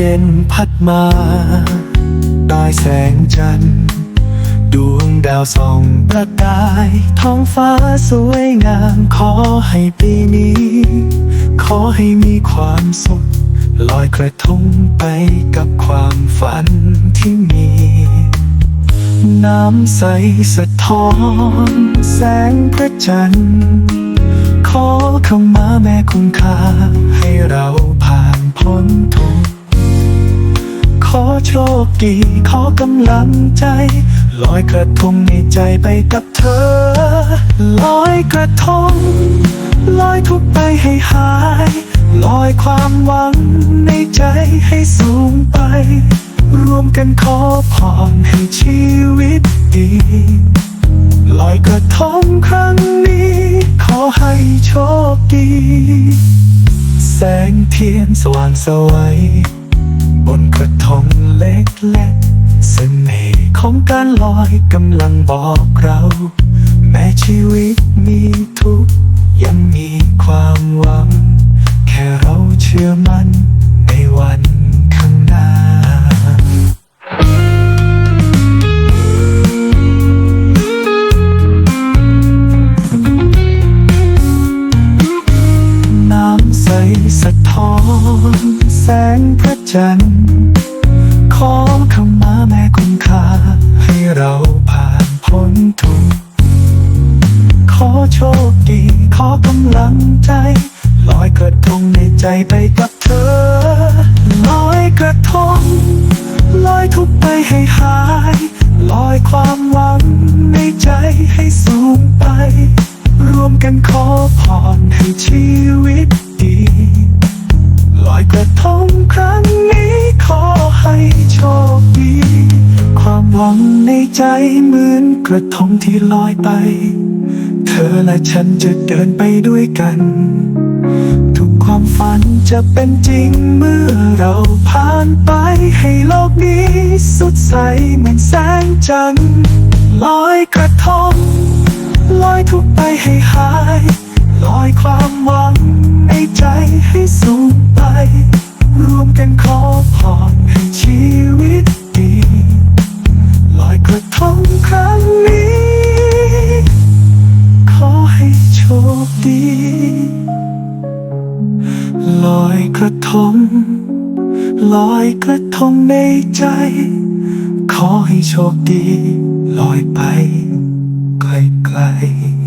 เย็นพัดมาได้แสงจันทร์ดวงดาวส่องประกาย ท้องฟ้าสวยงาม ขอให้ปีนี้ ขอให้มีความสุข ลอยกระทงไปกับความฝันที่มี น้ำใสสะท้อน แสงพระจันทร์ ขอเข้ามาแม่คุณค่าให้เรา โชคดีขอกำลังใจ ลอยกระทงในใจไปกับเธอ ลอยกระทง ลอยทุกไปให้หาย ลอยความหวังในใจให้สูงไป รวมกันขอพรให้ชีวิตดี ลอยกระทงครั้งนี้ ขอให้โชคดี แสงเทียนสว่างสวัย เล็กๆเสน่ห์ของการลอยกำลังบอกเรา แม้ชีวิตมีทุกยังมีความหวัง แค่เราเชื่อมั่นในวันข้างหน้า น้ำใสสะท้อน แสงพระจันทร์ขอ โชคดี ขอกำลังใจ ลอยกระทงในใจไปกับเธอ ลอยกระทง ลอยทุกไปให้หาย ลอยความหวังในใจให้สูงไป รวมกันขอพรให้ชีวิตดี ลอยกระทงครั้งนี้ขอให้โชคดีความหวังในใจเหมือนกระทงที่ลอยไป เธอและฉันจะเดินไปด้วยกัน ทุกความฝันจะเป็นจริงเมื่อเราผ่านไปให้โลกนี้สดใสเหมือนแสงจันทร์ลอยกระทงลอยทุกไปให้หาย ลอยความหวังในใจให้สุ ลอยกระทง ลอยกระทงในใจ ขอให้โชคดี ลอยไปไกลๆ